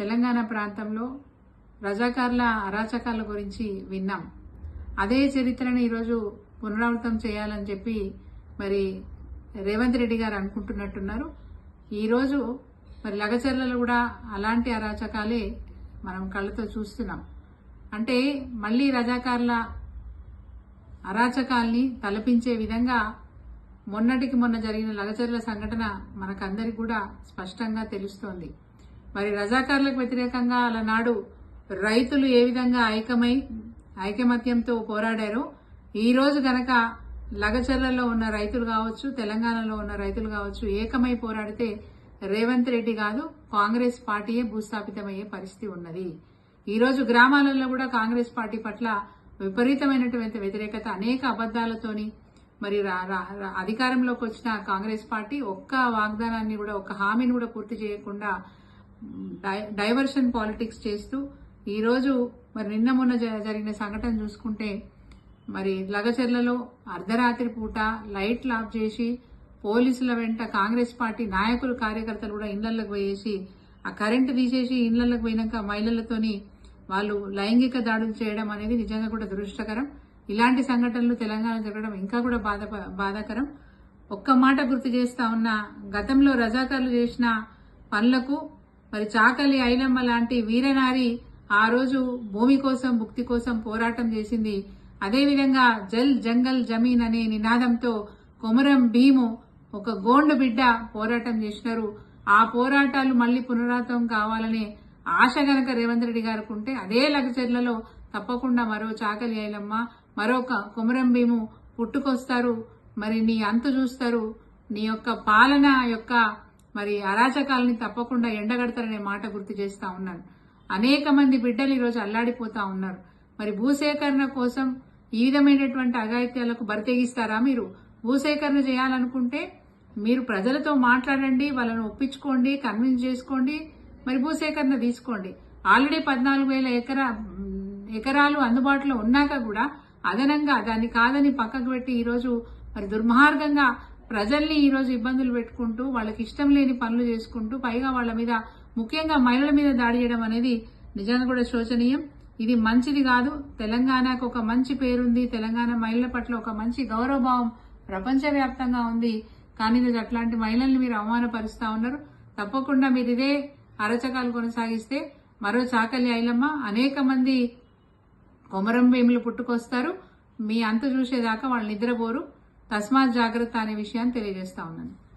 తెలంగాణ ప్రాంతంలో రజాకార్ల అరాచకాల గురించి విన్నాం. అదే చరిత్రను ఈరోజు పునరావృతం చేయాలని చెప్పి మరి రేవంత్ రెడ్డి గారు అనుకుంటున్నట్టున్నారు. ఈరోజు మరి లగచర్లలో కూడా అలాంటి అరాచకాలే మనం కళ్ళతో చూస్తున్నాం. అంటే మళ్ళీ రజాకార్ల అరాచకాల్ని తలపించే విధంగా మొన్నటికి మొన్న జరిగిన లగచర్ల సంఘటన మనకందరికి కూడా స్పష్టంగా తెలుస్తోంది. మరి రజాకార్లకు వ్యతిరేకంగా అలనాడు రైతులు ఏ విధంగా ఐకమై ఐకమత్యంతో పోరాడారో ఈరోజు గనక లగచర్లలో ఉన్న రైతులు కావచ్చు తెలంగాణలో ఉన్న రైతులు కావచ్చు ఏకమై పోరాడితే రేవంత్ రెడ్డి కాదు కాంగ్రెస్ పార్టీయే భూస్థాపితమయ్యే పరిస్థితి ఉన్నది. ఈరోజు గ్రామాలలో కూడా కాంగ్రెస్ పార్టీ పట్ల విపరీతమైనటువంటి వ్యతిరేకత అనేక అబద్దాలతోని మరి రా- రా- అధికారంలోకి వచ్చిన కాంగ్రెస్ పార్టీ ఒక్క వాగ్దానాన్ని కూడా ఒక్క హామీని కూడా పూర్తి చేయకుండా డైవర్షన్ పాలిటిక్స్ చేస్తూ ఈరోజు మరి నిన్న మొన్న జ- జరిగిన సంఘటన చూసుకుంటే మరి లగచెర్లలో అర్ధరాత్రి పూట లైట్లు ఆఫ్ చేసి పోలీసుల వెంట కాంగ్రెస్ పార్టీ నాయకులు కార్యకర్తలు కూడా ఇళ్ళలోకి పోయేసి ఆ కరెంటు తీసేసి ఇళ్ళలోకి పోయినాక మహిళలతోని వాళ్ళు లైంగిక దాడులు చేయడం అనేది నిజంగా కూడా దురదృష్టకరం. ఇలాంటి సంఘటనలు తెలంగాణ జరగడం ఇంకా కూడా బాధ బాధాకరం. ఒక్క మాట గుర్తు చేస్తా ఉన్న గతంలో రజాకారులు చేసిన పనులకు మరి చాకలి ఐలమ్మ లాంటి వీరనారి ఆ రోజు భూమి కోసం భుక్తి కోసం పోరాటం చేసింది. అదేవిధంగా జల్ జంగల్ జమీన్ అనే నినాదంతో కొమరం భీము ఒక గోండు బిడ్డ పోరాటం చేసినారు. ఆ పోరాటాలు మళ్ళీ పునరావృతం కావాలనే ఆశ గనక రేవంత్ రెడ్డి గారికి ఉంటే అదే లగచర్లలో తప్పకుండా మరో చాకలి ఐలమ్మ మరొక కొమరం భీము పుట్టుకొస్తారు. మరి నీ అంతు చూస్తారు. నీ యొక్క పాలన యొక్క మరి అరాచకాలని తప్పకుండా ఎండగడతారనే మాట గుర్తు చేస్తూ ఉన్నాను. అనేక మంది బిడ్డలు ఈరోజు అల్లాడిపోతూ ఉన్నారు. మరి భూసేకరణ కోసం ఈ విధమైనటువంటి అఘాయిత్యాలకు బరితెగిస్తారా మీరు? భూసేకరణ చేయాలనుకుంటే మీరు ప్రజలతో మాట్లాడండి వాళ్ళని ఒప్పించుకోండి కన్విన్స్ చేసుకోండి మరి భూసేకరణ తీసుకోండి. ఆల్రెడీ పద్నాలుగు వేల ఎకరా ఎకరాలు అందుబాటులో ఉన్నాక కూడా అదనంగా దాన్ని కాదని పక్కకు పెట్టి ఈరోజు మరి దుర్మార్గంగా ప్రజల్ని ఈరోజు ఇబ్బందులు పెట్టుకుంటూ వాళ్ళకి ఇష్టం లేని పనులు చేసుకుంటూ పైగా వాళ్ళ మీద ముఖ్యంగా మహిళల మీద దాడి చేయడం అనేది నిజంగా కూడా శోచనీయం. ఇది మంచిది కాదు. తెలంగాణకు ఒక మంచి పేరుంది. తెలంగాణ మహిళల పట్ల ఒక మంచి గౌరవభావం ప్రపంచవ్యాప్తంగా ఉంది. కానీ ఇది అట్లాంటి మహిళల్ని మీరు అవమానపరుస్తూ ఉన్నారు. తప్పకుండా మీరు ఇదే అరచకాలు కొనసాగిస్తే మరో చాకలి ఐలమ్మ అనేక మంది కొమరం భీములు పుట్టుకొస్తారు. మీ అంతు చూసేదాకా వాళ్ళు నిద్రపోరు. తస్మాత్ జాగ్రత్త అనే విషయాన్ని తెలియజేస్తా ఉన్నాను.